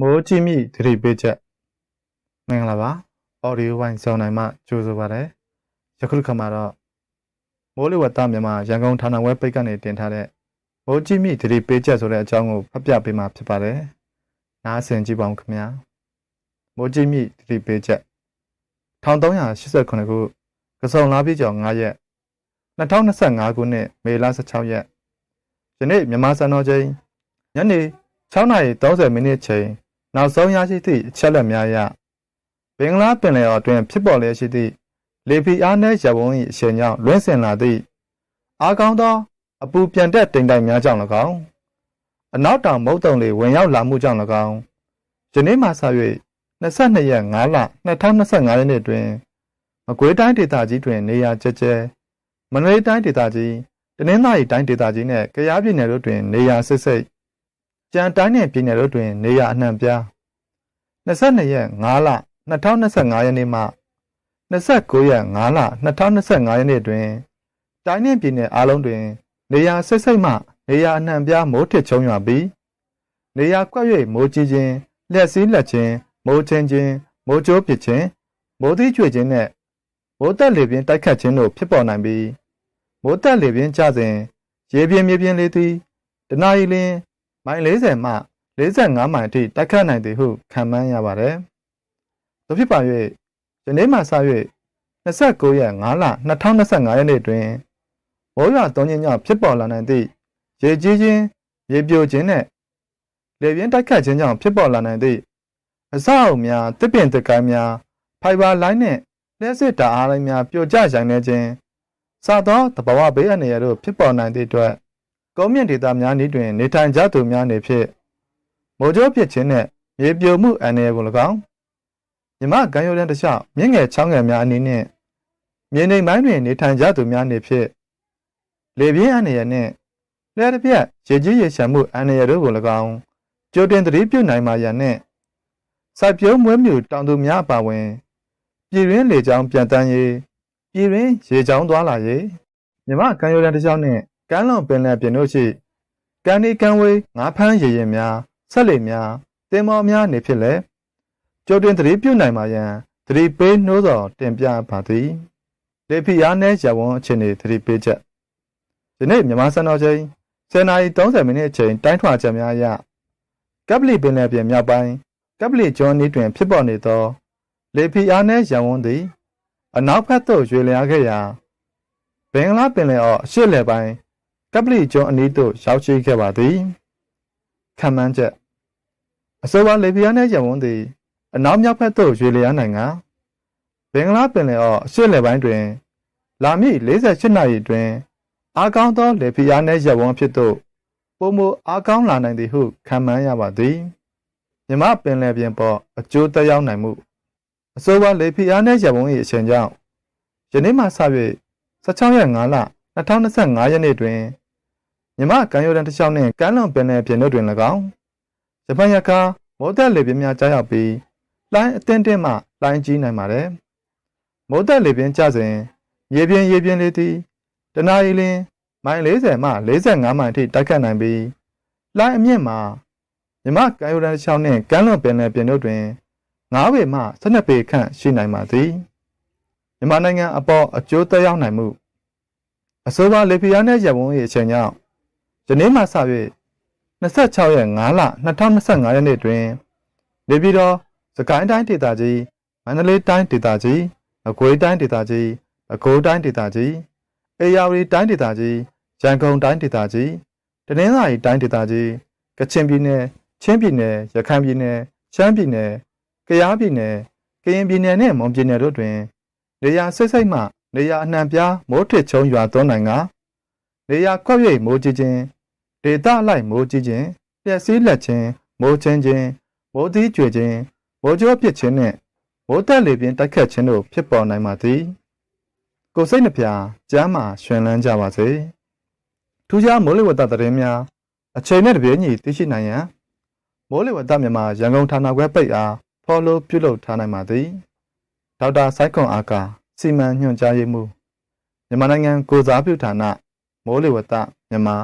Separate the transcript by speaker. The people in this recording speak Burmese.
Speaker 1: မိုးကြီးမိသတိပေးချက်မင်္ဂလာပါ audio ဝိုင်းစောင်းနိုင်မှကြိုဆိုပါရစေယခုတစ်ခါမှာတော့မိုးလေဝသမြန်မာရန်ကုန်ဌာနဝက်ပိတ်ကနေတင်ထားတဲ့မိုးကြီးမိသတိပေးချက်ဆိုတဲ့အကြောင်းကိုဖတ်ပြပေးမှာဖြစ်ပါတယ်နားဆင်ကြည့်ပါဦးခင်ဗျာမိုးကြီးမိသတိပေးချက်1389ခုကစုံလာပြည့်ကျော်9ရက်2025ခုနှစ်မေလ16ရက်ယနေ့မြန်မာစံတော်ချိန်ညနေ6:30မိနစ်ချိန် နောက်ဆုံးရရှိသည့်အချက်အလက်များအရဘင်္ဂလားပင်လယ်အော်တွင်ဖြစ်ပေါ်လျက်ရှိသည့်လေဖီအားနည်းရဝုန်း၏အရှိန်ကြောင့်လွင့်စင်လာသည့်အားကောင်းသော အပူပြန်တက်တိမ်တိုင်များကြောင့်၎င်းအနောက်တောင်မုတ်တုံလေဝင်ရောက်လာမှုကြောင့်၎င်းယနေ့မှစ၍22ရက်5လ2025ရက်နေ့တွင်မကွေးတိုင်းဒေသကြီးတွင် နေရာကျကျဲမန္တလေးတိုင်းဒေသကြီးတနင်္သာရီတိုင်းဒေသကြီးနှင့်ကယားပြည်နယ်တို့တွင်နေရာစစ်စိတ် ကြံတိုင်းနယ်ပြည်နယ်တို့တွင် နေရအနှံပြား22ရက်5လ2025ရက်နေ့မှ29ရက်5လ2025ရက်နေ့တွင်တိုင်းနယ်ပြည်နယ်အားလုံးတွင် နေရဆိတ်ဆိတ်မှနေရအနှံပြားမိုးထစ်ချုံရွာပြီးနေရကွက်၍မိုးကြီးခြင်းလျက်စည်းလက်ခြင်းမိုးချင်းခြင်းမိုးကြိုးပစ်ခြင်းမိုးသီးကျွေခြင်းနှင့်မိုးတက်လေပြင်းတိုက်ခတ်ခြင်းတို့ဖြစ်ပေါ်နိုင်ပြီးမိုးတက်လေပြင်းကျစဉ်ရေပြင်းမြေပြင်းလေးသည်တနအီလင်း မိုင်40မှ45မိုင်အထိတိုက်ခတ်နိုင်သည်ဟုခန့်မှန်းရပါတယ်။သို့ဖြစ်ပါ၍ယနေ့မှစ၍29ရက်5လ2025ရက်နေ့တွင်မိုးရွာသွန်းခြင်းကြောင့်ဖြစ်ပေါ်လာနိုင်သည့်ရေကြီးခြင်းရေပြိုခြင်းနှင့်လေပြင်းတိုက်ခတ်ခြင်းကြောင့်ဖြစ်ပေါ်လာနိုင်သည့်အဆောက်အအုံများတစ်ပင်တစ်ကိုင်းများဖိုင်ဘာလိုင်းနှင့်လျှက်စစ်တာအားလိုင်းများပြိုကျရိုင်နေခြင်းစသောတဘာဝဘေးအန္တရာယ်တို့ဖြစ်ပေါ်နိုင်သည့်အတွက် ကုန်းမြင့်ဒေသများနည်းတွင် နေထိုင်ကြသူများနေဖြင့်မိုးကြိုးဖြစ်ခြင်းနှင့်မြေပြိုမှုအန္တရာယ်ကို၎င်းမြမကမ်းရိုးတန်းတစ်လျှောက်မြင့်ငယ်ချောင်းငယ်များအနည်းနှင့်မြေနေပိုင်းတွင် နေထိုင်ကြသူများနေဖြင့်လေပြင်းအန္တရာယ်နှင့်လျှက်တစ်ပြက်ရေကြီးရေရှမ်းမှုအန္တရာယ်တို့ကို၎င်းကြိုတင်သတိပြုနိုင်ပါရန်နှင့်စိုက်ပျိုးမွေးမြူတောင်သူများအပါအဝင် ပြည်ရင်းလေကြောင်းပြန်တန်းရေးပြည်ရင်းရေကြောင်းသွားလာရေးမြမကမ်းရိုးတန်းတစ်လျှောက်နှင့် ကမ်းလွန်ပင်လယ်ပြင်တို့ရှိကမ်းဒီကမ်းဝေးငါးဖမ်းရရင်များဆက်လေများတင်မော်များနေဖြစ်လေကြိုတင်သတိပြုနိုင်ပါရန်သတိပေးနှိုးတော်တင်ပြပါသည်လေဖီအားနဲ့ရဝန်းအခြေအနေသတိပေးချက်ဒီနေ့မြန်မာစံတော်ချိန်10:30မိနစ်အချိန်တိုင်းထွာချက်များအရကပလီပင်လယ်ပြင်မြောက်ပိုင်းကပလီကျွန်းဤတွင်ဖြစ်ပေါ်နေသောလေဖီအားနဲ့ရဝန်းသည် အနောက်ဘက်သို့ရွေ့လျားခဲ့ရာဘင်္ဂလားပင်လယ်အော်အရှေ့လယ်ပိုင်း ကပလီကျွန်းအနီးသို့ရောက်ရှိခဲ့ပါသည်ခံမှန်းချက်အဆိုပါလေဗီယာနှင့်ရဝန်းသည်အနောက်မြောက်ဘက်သို့ရွေ့လျားနိုင်ကဘင်္ဂလားပင်လယ်အော်အရှေ့လယ်ပိုင်းတွင် လာမည့်48နာရီတွင်အားကောင်းသောလေဗီယာနှင့်ရဝန်းဖြစ်သို့ပုံမအားကောင်းလာနိုင်သည်ဟုခံမှန်းရပါသည်မြမပင်လယ်ပြင်ပေါ်အကျိုးသက်ရောက်နိုင်မှုအဆိုပါလေဖီအားနှင့်ရဝန်း၏အချိန်ကြောင့်ယနေ့မှစ၍16ရက်5လ2025ရက်နေ့တွင် မြမကမ်းရိုးတန်းတစ်လျှောက်နှင့်ကမ်းလွန်ပင်လယ်ပြင်တို့တွင်၎င်းဂျပန်ရကားမိုးတက်လေပြင်းများကြားရောက်ပြီးလိုင်းအတင်းတင်းမှလိုင်းကြီးနိုင်ပါတယ်။မိုးတက်လေပြင်းကျစဉ်ရေပြင်းရေပြင်းလေးသည်တနအီလင်းမိုင်40မှ45မိုင်အထိတိုက်ခတ်နိုင်ပြီးလိုင်းအမြင့်မှာမြမကမ်းရိုးတန်းတစ်လျှောက်နှင့်ကမ်းလွန်ပင်လယ်ပြင်တို့တွင်9ပေမှ12ပေခန့်ရှိနိုင်ပါသည်။မြန်မာနိုင်ငံအပေါ်အကျိုးသက်ရောက်နိုင်မှုအဆိုပါလေဖီယာနဲ့ရဝန်း၏အချိန်ကြောင့် ယနေ့မှစ၍26ရက်5လ2025ရက်နေ့တွင်နေပြည်တော်စကိုင်းတိုင်းဒေသကြီးမန္တလေးတိုင်းဒေသကြီးအကွေးတိုင်းဒေသကြီးအကိုးတိုင်းဒေသကြီးအေရဝတီတိုင်းဒေသကြီးရန်ကုန်တိုင်းဒေသကြီးတနင်္သာရီတိုင်းဒေသကြီးကချင်ပြည်နယ်ချင်းပြည်နယ်ရခိုင်ပြည်နယ်ရှမ်းပြည်နယ်ကယားပြည်နယ်ကရင်ပြည်နယ်နဲ့မွန်ပြည်နယ်တို့တွင် နေရာစိတ်စိတ်မှ နေရာအနှံပြားမိုးထစ်ချုံရွာသွန်းနိုင်ကနေရာခွက်ရိပ်မိုးကြီးခြင်း ဒေသအလိုက်မိုးကြီးခြင်းလျက်စီးလက်ခြင်းမိုးချင်းခြင်းမိုးသီးကျွေခြင်းမိုးကြောပစ်ခြင်းနှင့်မိုးတက်လေပြင်းတိုက်ခတ်ခြင်းတို့ဖြစ်ပေါ်နိုင်ပါသည်ကိုယ်စိတ်နှပြကျမ်းမာရှင်လန်းကြပါစေထူးခြားမိုးလေဝသသတင်းများအချိန်နဲ့တပြေးညီသိရှိနိုင်ရန်မိုးလေဝသမြန်မာရန်ကုန်ဌာနခွဲပိတ်အား follow ပြုလုပ်ထားနိုင်ပါသည်ဒေါက်တာစိုက်ခွန်အားကစီမံညွှန်ကြားရေးမှူးမြန်မာနိုင်ငံကိုစားပြုဌာနမိုးလေဝသမြန်မာ